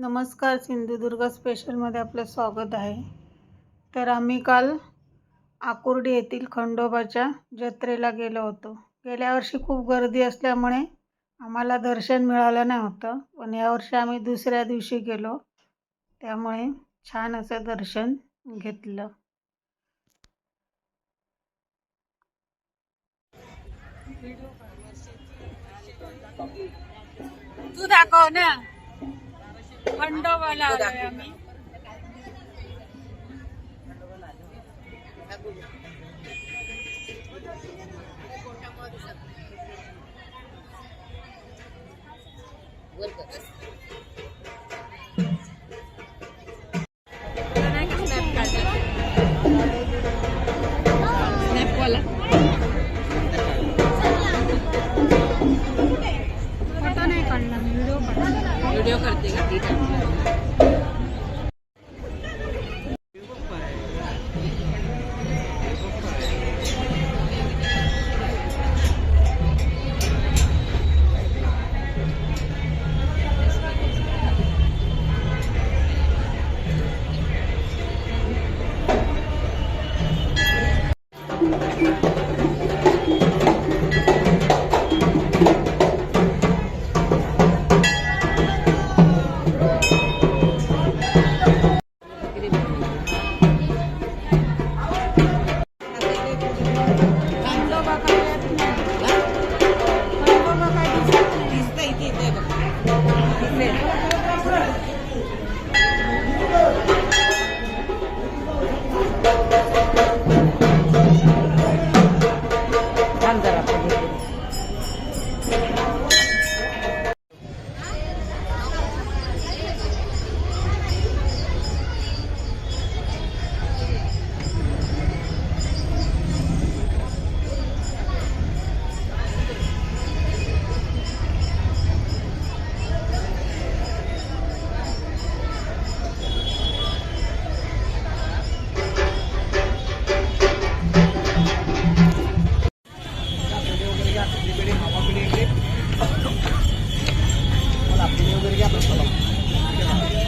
नमस्कार सिंधुदुर्ग स्पेशलमध्ये आपलं स्वागत आहे. तर आम्ही काल आकुर्डी येथील खंडोबाच्या जत्रेला गेलो होतो. गेल्या वर्षी खूप गर्दी असल्यामुळे आम्हाला दर्शन मिळालं नाही होतं पण यावर्षी आम्ही दुसऱ्या दिवशी गेलो. त्यामुळे छान असं दर्शन घेतलं. तू दाखव ना. खंडोबाला आलोय आम्ही.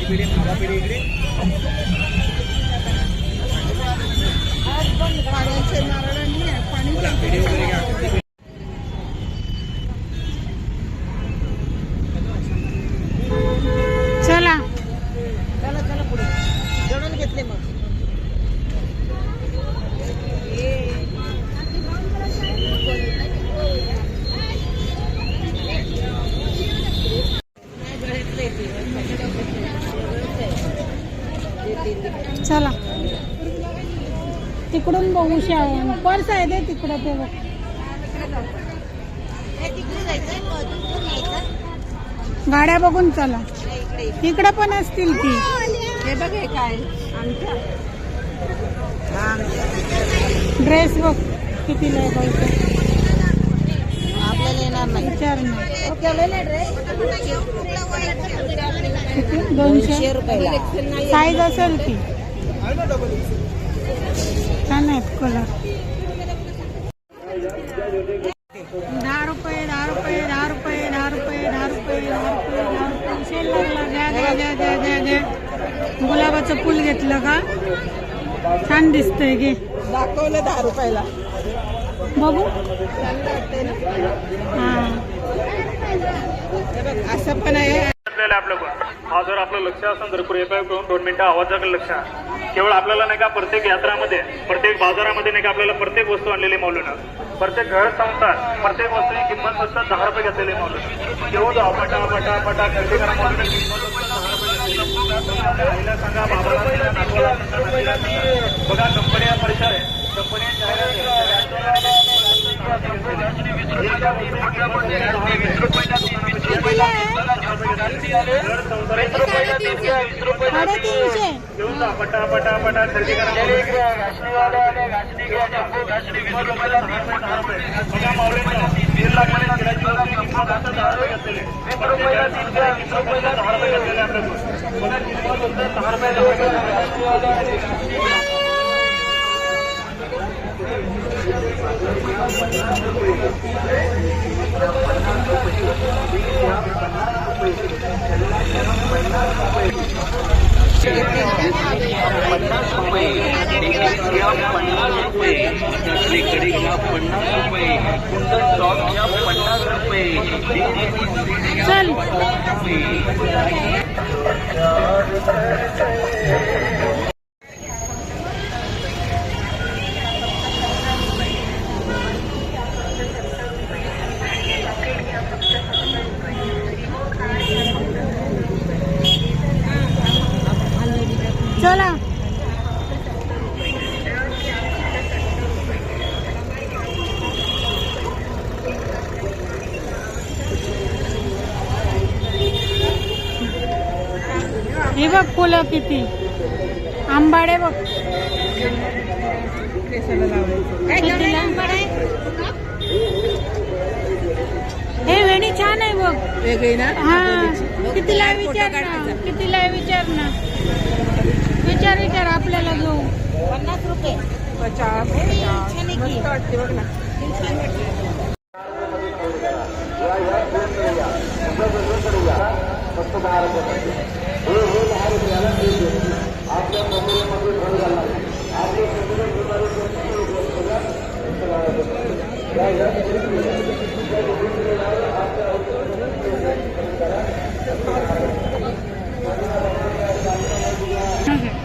পেরে খাওয়া পেরে এগড়ে একদম গাড়ি আছে না शा पर्स आहे ते तिकडं ते बघ गाड्या बघून चला. इकडे पण असतील की हे बघ हे काय. ड्रेस बघ कितीला आहे बघ. आपल्याला येणार नाही. विचार ना. किती? दोनशे. रुपयाला. साईज असेल की छान आहेत कलर दहा रुपये दहा रुपये दहा रुपये दहा रुपये दहा रुपये दहा रुपये दहा रुपये. सेल लागला. घ्या घ्या घ्या घ्या घ्या घ्या गुलाबाचं फुल घेतलं का? छान दिसतंय घे दाखवलं दहा रुपयाला. बघू. हा बघ असं पण आहे. आपल्याला आपलं पण हा जर आपलं लक्ष असेल तर कृपया करून दोन मिनिटं आवाजाकडे लक्ष. आहे. केवळ आपल्याला नाही का प्रत्येक यात्रामध्ये प्रत्येक बाजारामध्ये नाही का आपल्याला प्रत्येक वस्तू आणलेली माऊलीनं प्रत्येक घर संस्था प्रत्येक वस्तूची किंमत फक्त दहा रुपये घेतलेली माऊलीनं केवळ जाऊ पटा पटा पटा खरेदी करा माऊलीनं आईला सांगा बाबाला बघा कंपन्या परिसर आहे. कंपन्या साडेतीनशे घेऊन जा पटा पटा पटा खरेदी करा बघा माऊलींनो, दीड लाखाने तेलाची पन्नास रुपये. टिकीट पन्नास रुपये नसलीकडे घ्या पन्नास रुपये कुंदन पन्नास रुपये पन्नास रुपये. फुलं किती? आंबाडे बघ? हे वेणी छान आहे बघ. वेगळी ना हा. कितीला विचार ना. कितीला आहे विचार ना विचार विचार आपल्याला घेऊ पन्नास रुपये.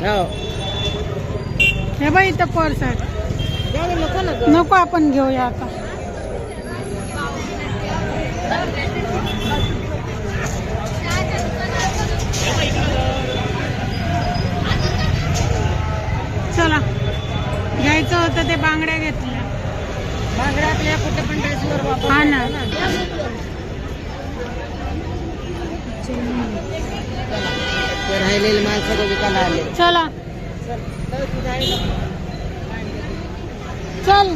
हो. हे बाई इथं पर्स आहे नको ना नको आपण घेऊया आता. बांगड्या घेतल्या. बांगड्यातल्या कुठे पण ड्रेसवर वापर हा ना. राहिलेले माल सगळं विकायला आले? चला. चल.